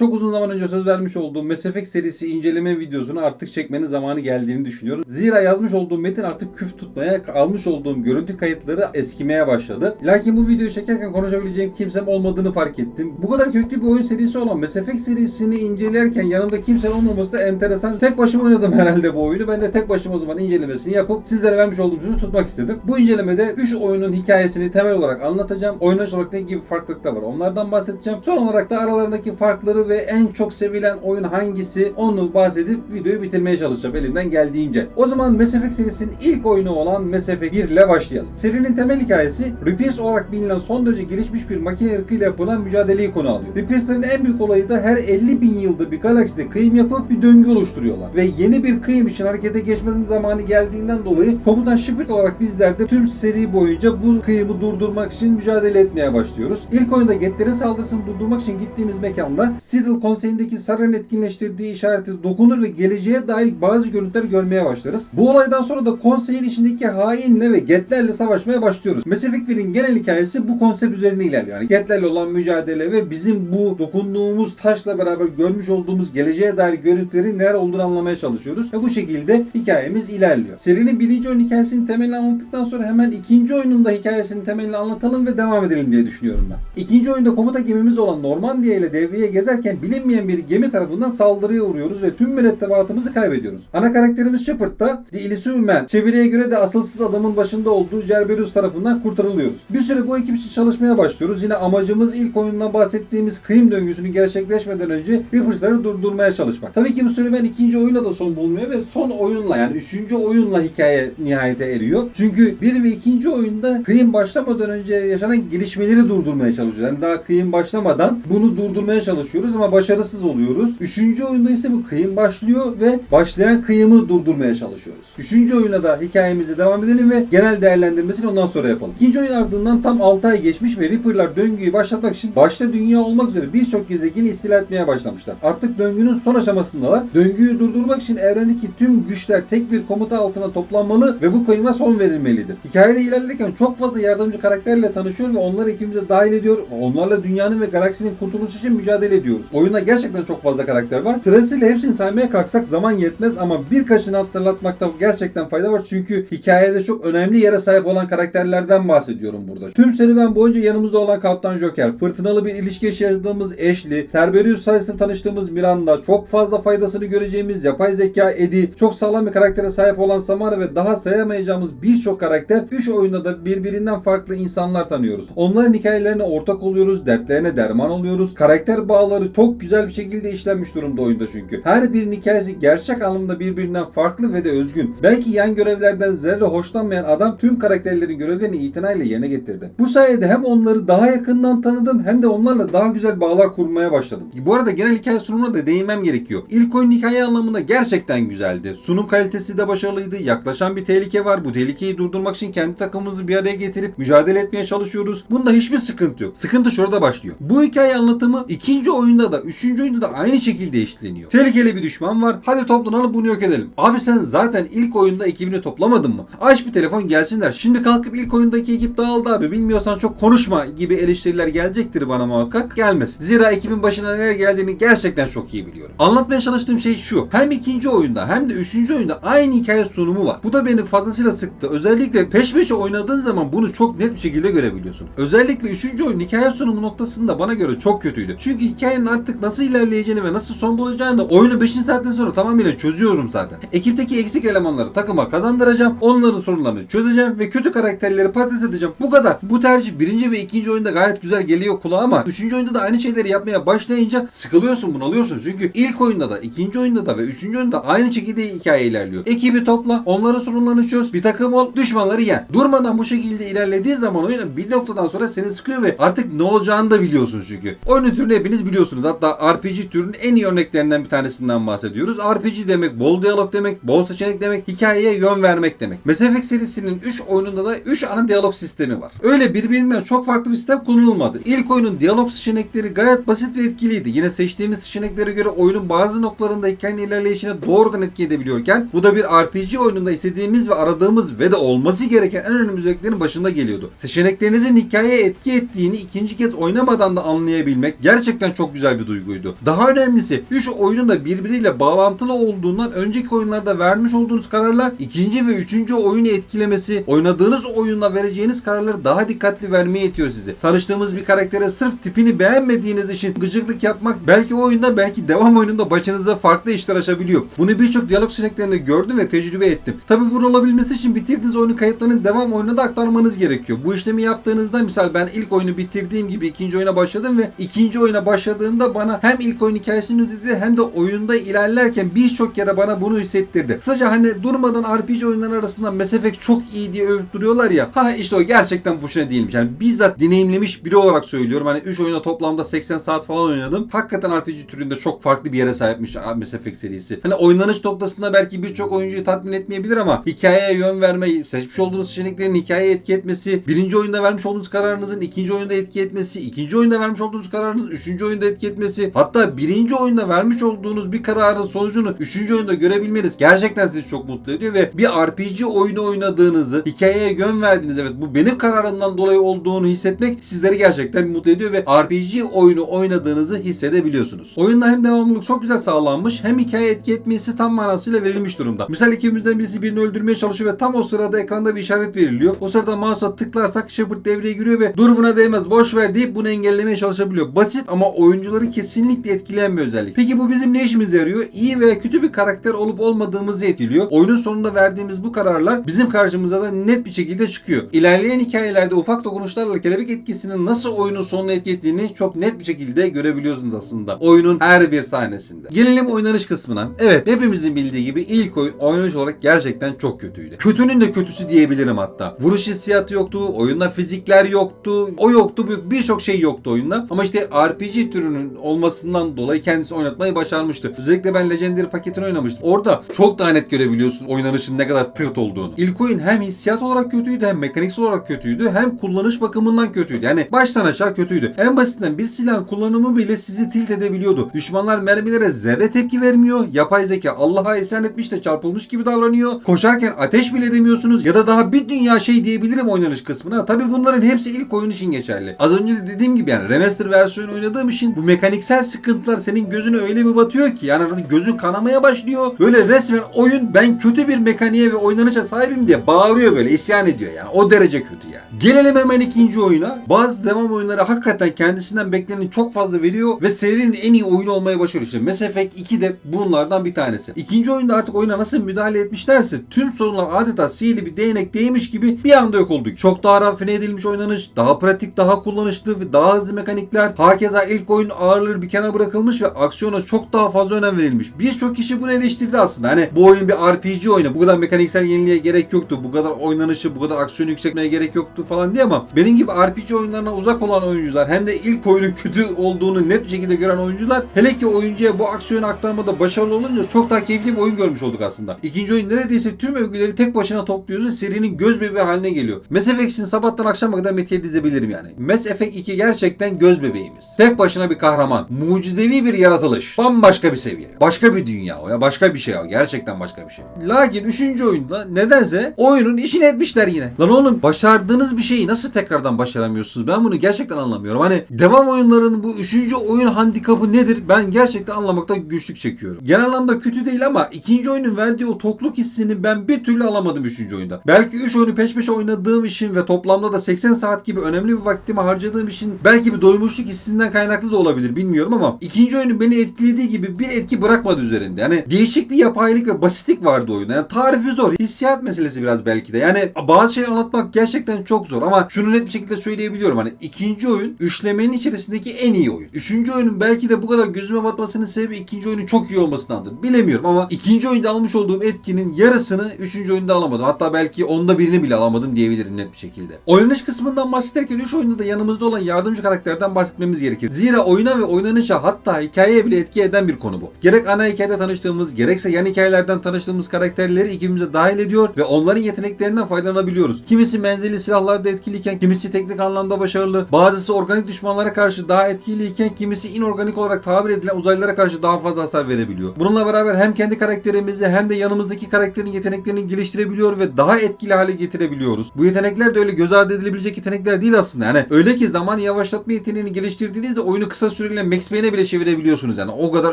Çok uzun zaman önce söz vermiş olduğum Mass Effect serisi inceleme videosunu artık çekmenin zamanı geldiğini düşünüyorum. Zira yazmış olduğum metin artık küf tutmaya, almış olduğum görüntü kayıtları eskimeye başladı. Lakin bu videoyu çekerken konuşabileceğim kimsem olmadığını fark ettim. Bu kadar köklü bir oyun serisi olan Mass Effect serisini incelerken yanımda kimsenin olmaması da enteresan. Tek başıma oynadım herhalde bu oyunu. Ben de tek başıma o zaman incelemesini yapıp sizlere vermiş olduğum sözü tutmak istedim. Bu incelemede 3 oyunun hikayesini temel olarak anlatacağım. Oynanış olarak ne gibi farklılıklar var onlardan bahsedeceğim. Son olarak da aralarındaki farkları ve en çok sevilen oyun hangisi onu bahsedip videoyu bitirmeye çalışacağım elimden geldiğince. O zaman Mass Effect serisinin ilk oyunu olan Mass Effect 1 ile başlayalım. Serinin temel hikayesi Reapers olarak bilinen son derece gelişmiş bir makine ırkıyla yapılan mücadeleyi konu alıyor. Reapers'ların en büyük olayı da her 50 bin yılda bir galakside kıyım yapıp bir döngü oluşturuyorlar. Ve yeni bir kıyım için harekete geçmenin zamanı geldiğinden dolayı komutan Shepard olarak bizler de tüm seri boyunca bu kıyımı durdurmak için mücadele etmeye başlıyoruz. İlk oyunda Getler'in saldırısını durdurmak için gittiğimiz mekanda Citadel konseyindeki Sarah'ın etkinleştirdiği işareti dokunur ve geleceğe dair bazı görüntüler görmeye başlarız. Bu olaydan sonra da konseyin içindeki hainle ve Getler'le savaşmaya başlıyoruz. Mass Effect 1'in genel hikayesi bu konsept üzerine ilerliyor. Yani Getler'le olan mücadele ve bizim bu dokunduğumuz taşla beraber görmüş olduğumuz geleceğe dair görüntülerin neler olduğunu anlamaya çalışıyoruz. Ve bu şekilde hikayemiz ilerliyor. Serinin birinci oyun hikayesinin temelini anlattıktan sonra hemen ikinci oyunun da hikayesinin temelini anlatalım ve devam edelim diye düşünüyorum ben. İkinci oyunda komuta gemimiz olan Normandiya ile devreye gezerken bilinmeyen bir gemi tarafından saldırıya uğruyoruz ve tüm mürettebatımızı kaybediyoruz. Ana karakterimiz Shepard da The Elysium Man, çeviriye göre de asılsız adamın başında olduğu Cerberus tarafından kurtarılıyoruz. Bir süre bu ekip için çalışmaya başlıyoruz. Yine amacımız ilk oyundan bahsettiğimiz kıyım döngüsünü gerçekleşmeden önce Reapers'ları durdurmaya çalışmak. Tabii ki bu serüven ikinci oyuna da son bulmuyor ve son oyunla yani üçüncü oyunla hikaye nihayete eriyor. Çünkü bir ve ikinci oyunda kıyım başlamadan önce yaşanan gelişmeleri durdurmaya çalışıyoruz. Yani daha kıyım başlamadan bunu durdurmaya çalışıyoruz ama başarısız oluyoruz. Üçüncü oyunda ise bu kıyım başlıyor ve başlayan kıyımı durdurmaya çalışıyoruz. Üçüncü oyuna da hikayemize devam edelim ve genel değerlendirmesini ondan sonra yapalım. İkinci oyun ardından tam 6 ay geçmiş ve Reaper'lar döngüyü başlatmak için başta dünya olmak üzere birçok gezegeni istila etmeye başlamışlar. Artık döngünün son aşamasındalar. Döngüyü durdurmak için evrendeki tüm güçler tek bir komuta altına toplanmalı ve bu kıyıma son verilmelidir. Hikayede ilerlerken çok fazla yardımcı karakterle tanışıyor ve onları ekibimize dahil ediyor. Onlarla dünyanın ve galaksinin kurtuluşu için mücadele ediyoruz. Oyunda gerçekten çok fazla karakter var. Sırasıyla hepsini saymaya kalksak zaman yetmez ama birkaçını hatırlatmakta gerçekten fayda var. Çünkü hikayede çok önemli yere sahip olan karakterlerden bahsediyorum burada. Tüm serüven boyunca yanımızda olan Kaptan Joker, fırtınalı bir ilişki yaşadığımız Ashley, Cerberus sayesinde tanıştığımız Miranda, çok fazla faydasını göreceğimiz yapay zeka Eddie, çok sağlam bir karaktere sahip olan Samara ve daha sayamayacağımız birçok karakter 3 oyunda da birbirinden farklı insanlar tanıyoruz. Onların hikayelerine ortak oluyoruz, dertlerine derman oluyoruz. Karakter bağları çok güzel bir şekilde işlenmiş durumda oyunda çünkü. Her birinin hikayesi gerçek anlamda birbirinden farklı ve de özgün. Belki yan görevlerden zerre hoşlanmayan adam tüm karakterlerin görevlerini itinayla yerine getirdi. Bu sayede hem onları daha yakından tanıdım hem de onlarla daha güzel bağlar kurmaya başladım. Bu arada genel hikaye sunumuna da değinmem gerekiyor. İlk oyun hikaye anlamında gerçekten güzeldi. Sunum kalitesi de başarılıydı. Yaklaşan bir tehlike var. Bu tehlikeyi durdurmak için kendi takımımızı bir araya getirip mücadele etmeye çalışıyoruz. Bunda hiçbir sıkıntı yok. Sıkıntı şurada başlıyor. Bu hikaye anlatımı ikinci oyunda da üçüncü oyunda da aynı şekilde işleniyor. Tehlikeli bir düşman var. Hadi toplanalım bunu yok edelim. Abi sen zaten ilk oyunda ekibini toplamadın mı? Aç bir telefon gelsinler. Şimdi kalkıp ilk oyundaki ekip dağıldı abi. Bilmiyorsan çok konuşma gibi eleştiriler gelecektir bana muhakkak. Gelmez. Zira ekibin başına neler geldiğini gerçekten çok iyi biliyorum. Anlatmaya çalıştığım şey şu. Hem ikinci oyunda hem de üçüncü oyunda aynı hikaye sunumu var. Bu da beni fazlasıyla sıktı. Özellikle peş peşe oynadığın zaman bunu çok net bir şekilde görebiliyorsun. Özellikle üçüncü oyun hikaye sunumu noktasında bana göre çok kötüydü. Çünkü hikayenin artık nasıl ilerleyeceğini ve nasıl son bulacağını oyunu 5. saatten sonra tamamıyla çözüyorum zaten. Ekipteki eksik elemanları takıma kazandıracağım. Onların sorunlarını çözeceğim ve kötü karakterleri patates edeceğim. Bu kadar. Bu tercih birinci ve ikinci oyunda gayet güzel geliyor kulağa ama üçüncü oyunda da aynı şeyleri yapmaya başlayınca sıkılıyorsun bunalıyorsun. Çünkü ilk oyunda da ikinci oyunda da ve üçüncü oyunda aynı şekilde hikaye ilerliyor. Ekibi topla, onların sorunlarını çöz, bir takım ol, düşmanları yen. Durmadan bu şekilde ilerlediği zaman oyun bir noktadan sonra seni sıkıyor ve artık ne olacağını da biliyorsun çünkü. Oyunun türünü hepiniz biliyorsunuz. Hatta RPG türünün en iyi örneklerinden bir tanesinden bahsediyoruz. RPG demek bol diyalog demek, bol seçenek demek, hikayeye yön vermek demek. Mass Effect serisinin 3 oyununda da 3 ana diyalog sistemi var. Öyle birbirinden çok farklı bir sistem kullanılmadı. İlk oyunun diyalog seçenekleri gayet basit ve etkiliydi. Yine seçtiğimiz seçeneklere göre oyunun bazı noktalarında hikayenin ilerleyişine doğrudan etki edebiliyorken bu da bir RPG oyununda istediğimiz ve aradığımız ve de olması gereken en önemli özelliklerin başında geliyordu. Seçeneklerinizin hikayeye etki ettiğini ikinci kez oynamadan da anlayabilmek gerçekten çok güzel güzel bir duyguydu. Daha önemlisi 3 oyunun da birbiriyle bağlantılı olduğundan önceki oyunlarda vermiş olduğunuz kararlar ikinci ve üçüncü oyunu etkilemesi, oynadığınız oyunla vereceğiniz kararları daha dikkatli vermeye yetiyor sizi. Tanıştığımız bir karaktere sırf tipini beğenmediğiniz için gıcıklık yapmak belki oyunda belki devam oyununda başınıza farklı işler açabiliyor. Bunu birçok diyalog sineklerinde gördüm ve tecrübe ettim. Tabi bunun olabilmesi için bitirdiğiniz oyunu kayıtlarının devam oyununa da aktarmanız gerekiyor. Bu işlemi yaptığınızda misal ben ilk oyunu bitirdiğim gibi ikinci oyuna başladım ve ikinci oyuna başladığımda bana hem ilk oyun hikayesini izledi hem de oyunda ilerlerken birçok kere bana bunu hissettirdi. Kısaca hani durmadan RPG oyunları arasında Mass Effect çok iyi diye övüp duruyorlar ya. Ha işte o gerçekten boşuna değilmiş. Yani bizzat deneyimlemiş biri olarak söylüyorum. Hani 3 oyuna toplamda 80 saat falan oynadım. Hakikaten RPG türünde çok farklı bir yere sahipmiş Mass Effect serisi. Hani oynanış noktasında belki birçok oyuncuyu tatmin etmeyebilir ama hikayeye yön verme, seçmiş olduğunuz seçeneklerin hikayeye etki etmesi, birinci oyunda vermiş olduğunuz kararınızın ikinci oyunda etki etmesi, ikinci oyunda vermiş olduğunuz kararınız üçüncü oyunda etki etmesi, hatta birinci oyunda vermiş olduğunuz bir kararın sonucunu üçüncü oyunda görebilmeniz gerçekten sizi çok mutlu ediyor ve bir RPG oyunu oynadığınızı, hikayeye yön verdiğiniz evet bu benim kararımdan dolayı olduğunu hissetmek sizleri gerçekten mutlu ediyor ve RPG oyunu oynadığınızı hissedebiliyorsunuz. Oyunda hem devamlılık çok güzel sağlanmış hem hikaye etki etmesi tam manasıyla verilmiş durumda. Misal ikimizden birisi birini öldürmeye çalışıyor ve tam o sırada ekranda bir işaret veriliyor. O sırada mouse'a tıklarsak Shepard devreye giriyor ve dur buna değmez boş ver deyip bunu engellemeye çalışabiliyor. Basit ama oyuncuları kesinlikle etkileyen bir özellik. Peki bu bizim ne işimize yarıyor? İyi veya kötü bir karakter olup olmadığımızı etkiliyor. Oyunun sonunda verdiğimiz bu kararlar bizim karşımıza da net bir şekilde çıkıyor. İlerleyen hikayelerde ufak dokunuşlarla kelebek etkisinin nasıl oyunun sonuna etki çok net bir şekilde görebiliyorsunuz aslında. Oyunun her bir sahnesinde. Gelelim oynanış kısmına. Evet hepimizin bildiği gibi ilk oyun oynanış olarak gerçekten çok kötüydü. Kötünün de kötüsü diyebilirim hatta. Vuruş hissiyatı yoktu, oyunda fizikler yoktu, o yoktu, birçok şey yoktu oyunda. Ama işte RPG türünün olmasından dolayı kendisi oynatmayı başarmıştı. Özellikle ben Legendary paketini oynamıştım. Orada çok daha net görebiliyorsun oynanışın ne kadar tırt olduğunu. İlk oyun hem hissiyat olarak kötüydü hem mekaniksel olarak kötüydü hem kullanış bakımından kötüydü. Yani baştan aşağı kötüydü. En basitinden bir silahın kullanımı bile sizi tilt edebiliyordu. Düşmanlar mermilere zerre tepki vermiyor. Yapay zeka Allah'a isyan etmiş de çarpılmış gibi davranıyor. Koşarken ateş bile edemiyorsunuz ya da daha bir dünya şey diyebilirim oynanış kısmına. Tabi bunların hepsi ilk oyun için geçerli. Az önce de dediğim gibi yani remaster versiyonu oynadığım için bu mekaniksel sıkıntılar senin gözünü öyle bir batıyor ki yani artık gözün kanamaya başlıyor. Böyle resmen oyun ben kötü bir mekaniğe ve oynanışa sahibim diye bağırıyor böyle isyan ediyor yani. O derece kötü yani. Gelelim hemen ikinci oyuna. Bazı devam oyunları hakikaten kendisinden bekleneni çok fazla veriyor ve serinin en iyi oyunu olmaya başarıyor. İşte Mass Effect 2 de bunlardan bir tanesi. İkinci oyunda artık oyuna nasıl müdahale etmişlerse tüm sorunlar adeta sihirli bir değnek değmiş gibi bir anda yok oldu. Çok daha rafine edilmiş oynanış, daha pratik, daha kullanışlı ve daha hızlı mekanikler. Hakeza ilk oyun ağırlığı bir kenara bırakılmış ve aksiyona çok daha fazla önem verilmiş. Birçok kişi bunu eleştirdi aslında. Hani bu oyun bir RPG oyunu. Bu kadar mekaniksel yeniliğe gerek yoktu. Bu kadar oynanışı, bu kadar aksiyonu yükseltmeye gerek yoktu falan diye ama benim gibi RPG oyunlarına uzak olan oyuncular hem de ilk oyunun kötü olduğunu net bir şekilde gören oyuncular hele ki oyuncuya bu aksiyonu aktarmada başarılı olunca çok daha keyifli bir oyun görmüş olduk aslında. İkinci oyun neredeyse tüm övgüleri tek başına topluyoruz ve serinin göz bebeği haline geliyor. Mass Effect için sabahtan akşama kadar metiye dizebilirim yani. Mass Effect 2 gerçekten göz bebeğimiz. Tek başına bir kahraman. Mucizevi bir yaratılış. Bambaşka bir seviye. Başka bir dünya o ya. Başka bir şey o. Gerçekten başka bir şey. Lakin 3. oyunda nedense oyunun işini etmişler yine. Lan oğlum başardığınız bir şeyi nasıl tekrardan başaramıyorsunuz? Ben bunu gerçekten anlamıyorum. Hani devam oyunlarının bu 3. oyun handikapı nedir? Ben gerçekten anlamakta güçlük çekiyorum. Genel anlamda kötü değil ama ikinci oyunun verdiği o tokluk hissini ben bir türlü alamadım 3. oyunda. Belki 3 oyunu peş peşe oynadığım için ve toplamda da 80 saat gibi önemli bir vaktimi harcadığım için belki bir doymuşluk hissinden kaynaklı da olabilir bilmiyorum ama ikinci oyunun beni etkilediği gibi bir etki bırakmadı üzerinde. Yani değişik bir yapaylık ve basitlik vardı oyunda. Yani tarifi zor. Hissiyat meselesi biraz belki de. Yani bazı şeyi anlatmak gerçekten çok zor ama şunu net bir şekilde söyleyebiliyorum. Hani ikinci oyun üçlemenin içerisindeki en iyi oyun. Üçüncü oyunun belki de bu kadar gözüme batmasının sebebi ikinci oyunun çok iyi olmasındandır. Bilemiyorum ama ikinci oyunda almış olduğum etkinin yarısını üçüncü oyunda alamadım. Hatta belki onda birini bile alamadım diyebilirim net bir şekilde. Oynanış kısmından bahsederken 3 oyunda da yanımızda olan yardımcı karakterden bahsetmemiz gerekir. Zira oyuna ve oynanışa hatta hikayeye bile etki eden bir konu bu. Gerek ana hikayede tanıştığımız gerekse yan hikayelerden tanıştığımız karakterleri ekibimize dahil ediyor ve onların yeteneklerinden faydalanabiliyoruz. Kimisi menzilli silahlarda etkiliyken kimisi teknik anlamda başarılı, bazısı organik düşmanlara karşı daha etkiliyken kimisi inorganik olarak tabir edilen uzaylılara karşı daha fazla hasar verebiliyor. Bununla beraber hem kendi karakterimizi hem de yanımızdaki karakterin yeteneklerini geliştirebiliyor ve daha etkili hale getirebiliyoruz. Bu yetenekler de öyle göz ardı edilebilecek yetenekler değil aslında. Yani öyle ki zaman yavaşlatma yeteneğini geliştirdiğinizde oyunu kısa kısa süreliğine Max Payne'e bile çevirebiliyorsunuz yani. O kadar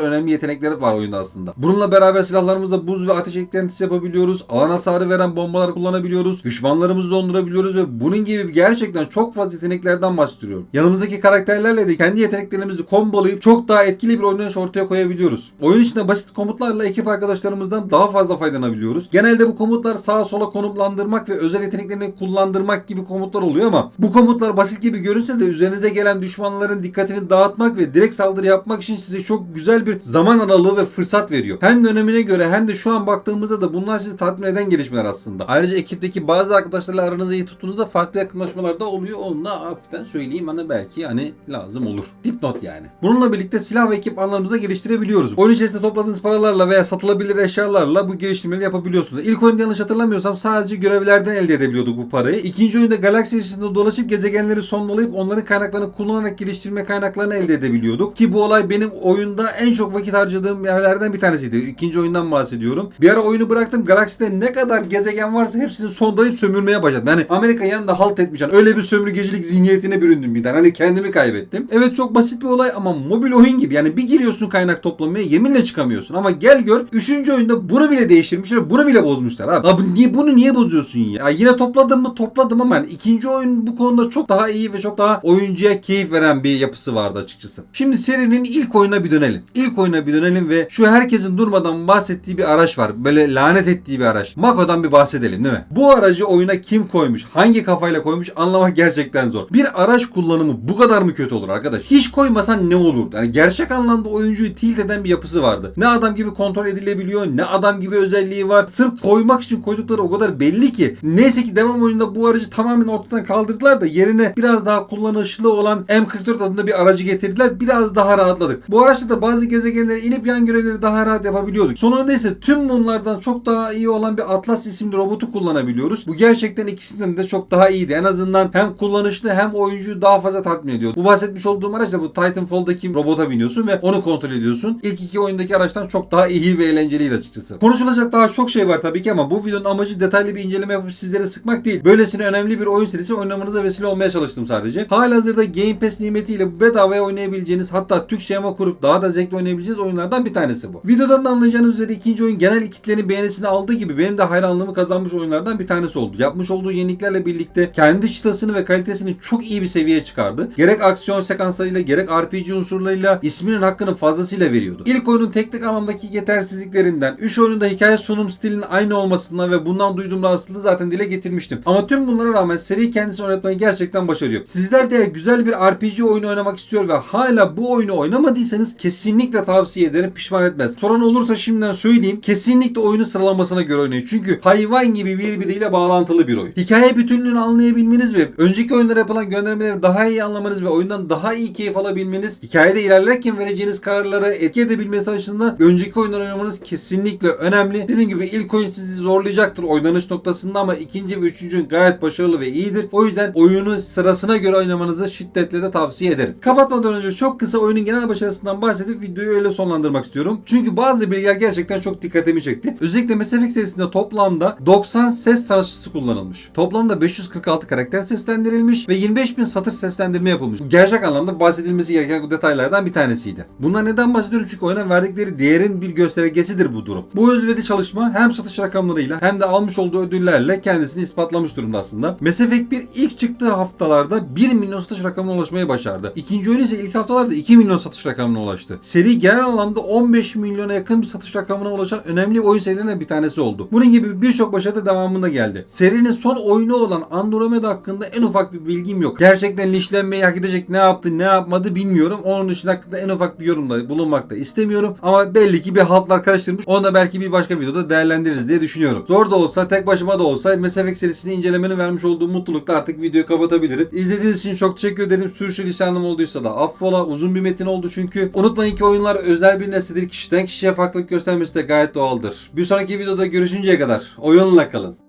önemli yetenekleri var oyunda aslında. Bununla beraber silahlarımızda buz ve ateş eklentisi yapabiliyoruz. Alan hasarı veren bombalar kullanabiliyoruz. Düşmanlarımızı dondurabiliyoruz ve bunun gibi gerçekten çok fazla yeteneklerden bahsediyorum. Yanımızdaki karakterlerle de kendi yeteneklerimizi kombolayıp çok daha etkili bir oynanış ortaya koyabiliyoruz. Oyun içinde basit komutlarla ekip arkadaşlarımızdan daha fazla faydalanabiliyoruz. Genelde bu komutlar sağa sola konumlandırmak ve özel yeteneklerini kullandırmak gibi komutlar oluyor ama bu komutlar basit gibi görünse de üzerinize gelen düşmanların dikkatini dağıtmak ve direkt saldırı yapmak için size çok güzel bir zaman aralığı ve fırsat veriyor. Hem dönemine göre hem de şu an baktığımızda da bunlar sizi tatmin eden gelişmeler aslında. Ayrıca ekipteki bazı arkadaşlarla aranızı iyi tuttuğunuzda farklı yakınlaşmalar da oluyor. Onu da hafiften söyleyeyim hani belki hani lazım olur. Dipnot yani. Bununla birlikte silah ve ekipmanlarımızı da geliştirebiliyoruz. Oyun içerisinde topladığınız paralarla veya satılabilir eşyalarla bu geliştirmeleri yapabiliyorsunuz. İlk oyunda yanlış hatırlamıyorsam sadece görevlerden elde edebiliyorduk bu parayı. İkinci oyunda galaksi içerisinde dolaşıp gezegenleri sonlalayıp onların kaynaklarını kullanarak geliştirme kaynaklarını elde edebiliyorduk. Ki bu olay benim oyunda en çok vakit harcadığım yerlerden bir tanesiydi. İkinci oyundan bahsediyorum. Bir ara oyunu bıraktım. Galakside ne kadar gezegen varsa hepsini sonlayıp sömürmeye başladım. Yani Amerika yanında halt etmeyeceğim. Öyle bir sömürgecilik zihniyetine büründüm birden. Hani kendimi kaybettim. Evet çok basit bir olay ama mobil oyun gibi. Yani bir giriyorsun kaynak toplamaya yeminle çıkamıyorsun. Ama gel gör 3. oyunda bunu bile değiştirmişler. Bunu bile bozmuşlar abi. Abi niye, bunu niye bozuyorsun ya? ya yine topladım mı topladım ama yani ikinci oyun bu konuda çok daha iyi ve çok daha oyuncuya keyif veren bir yapısı vardı açıkçası. Şimdi serinin ilk oyuna bir dönelim. İlk oyuna bir dönelim ve şu herkesin durmadan bahsettiği bir araç var. Böyle lanet ettiği bir araç. Mako'dan bir bahsedelim değil mi? Bu aracı oyuna kim koymuş? Hangi kafayla koymuş? Anlamak gerçekten zor. Bir araç kullanımı bu kadar mı kötü olur arkadaş? Hiç koymasan ne olur? Yani gerçek anlamda oyuncuyu tilt eden bir yapısı vardı. Ne adam gibi kontrol edilebiliyor, ne adam gibi özelliği var. Sırf koymak için koydukları o kadar belli ki. Neyse ki devam oyununda bu aracı tamamen ortadan kaldırdılar da yerine biraz daha kullanışlı olan M44 adında bir aracı getirdiler. Biraz daha rahatladık. Bu araçta da bazı gezegenlere inip yan görevleri daha rahat yapabiliyorduk. Sonunda ise tüm bunlardan çok daha iyi olan bir Atlas isimli robotu kullanabiliyoruz. Bu gerçekten ikisinden de çok daha iyiydi. En azından hem kullanışlı hem oyuncuyu daha fazla tatmin ediyor. Bu bahsetmiş olduğum araç da bu Titanfall'daki robota biniyorsun ve onu kontrol ediyorsun. İlk iki oyundaki araçtan çok daha iyi ve eğlenceliydi açıkçası. Konuşulacak daha çok şey var tabii ki ama bu videonun amacı detaylı bir inceleme yapıp sizlere sıkmak değil. Böylesine önemli bir oyun serisi oynamanıza vesile olmaya çalıştım sadece. Halihazırda Game Pass nimetiyle bedavaya oynayabileceğiniz hatta Türk şema kurup daha da zevkli oynayabileceğiniz oyunlardan bir tanesi bu. Videodan da anlayacağınız üzere ikinci oyun genel kitlenin beğenisini aldığı gibi benim de hayranlığımı kazanmış oyunlardan bir tanesi oldu. Yapmış olduğu yeniliklerle birlikte kendi çıtasını ve kalitesini çok iyi bir seviyeye çıkardı. Gerek aksiyon sekanslarıyla gerek RPG unsurlarıyla isminin hakkını fazlasıyla veriyordu. İlk oyunun teknik anlamdaki yetersizliklerinden, 3 oyunun da hikaye sunum stilinin aynı olmasından ve bundan duyduğum rahatsızlığı zaten dile getirmiştim. Ama tüm bunlara rağmen seri kendisi oynatmayı gerçekten başarıyor. Sizler de güzel bir RPG oyunu oynamak istiyor ve hala bu oyunu oynamadıysanız kesinlikle tavsiye ederim pişman etmez. Soran olursa şimdiden söyleyeyim kesinlikle oyunu sıralamasına göre oynayın. Çünkü hayvan gibi birbiriyle bağlantılı bir oyun. Hikaye bütünlüğünü anlayabilmeniz ve önceki oyunlara yapılan göndermeleri daha iyi anlamanız ve oyundan daha iyi keyif alabilmeniz, hikayede ilerlerken vereceğiniz kararları etki edebilmesi açısından önceki oyunları oynamanız kesinlikle önemli. Dediğim gibi ilk oyun sizi zorlayacaktır oynanış noktasında ama ikinci ve üçüncü gayet başarılı ve iyidir. O yüzden oyunu sırasına göre oynamanızı şiddetle de tavsiye ederim. Kapatmadan önce çok kısa oyunun genel başarısından bahsedip videoyu öyle sonlandırmak istiyorum. Çünkü bazı bilgiler gerçekten çok dikkatimi çekti. Özellikle Mass Effect serisinde toplamda 90 ses sanatçısı kullanılmış. Toplamda 546 karakter seslendirilmiş ve 25 bin satır seslendirme yapılmış. Gerçek anlamda bahsedilmesi gereken detaylardan bir tanesiydi. Bunlar neden bahsediyorum? Çünkü oyuna verdikleri değerin bir göstergesidir bu durum. Bu özverili çalışma hem satış rakamlarıyla hem de almış olduğu ödüllerle kendisini ispatlamış durumda aslında. Mass Effect 1 ilk çıktığı haftalarda 1 milyon satış rakamına ulaşmayı başardı. İkinci oyun ise ilk haftalarda 2 milyon satış rakamına ulaştı. Seri genel anlamda 15 milyona yakın bir satış rakamına ulaşan önemli oyun serilerinden bir tanesi oldu. Bunun gibi birçok başarı da devamında geldi. Serinin son oyunu olan Andromeda hakkında en ufak bir bilgim yok. Gerçekten linçlenmeyi hak edecek ne yaptı ne yapmadı bilmiyorum. Onun dışında hakkında en ufak bir yorumda bulunmak da istemiyorum. Ama belli ki bir haltlar karıştırmış. Onu da belki bir başka videoda değerlendiririz diye düşünüyorum. Zor da olsa tek başıma da olsa Mass Effect serisini incelemeni vermiş olduğum mutlulukla artık videoyu kapatabilirim. İzlediğiniz için çok teşekkür ederim. Sürçülisanım olduysa da affola. Uzun bir metin oldu çünkü. Unutmayın ki oyunlar özel bir nesnedir. Kişiden kişiye farklılık göstermesi de gayet doğaldır. Bir sonraki videoda görüşünceye kadar oyunla kalın.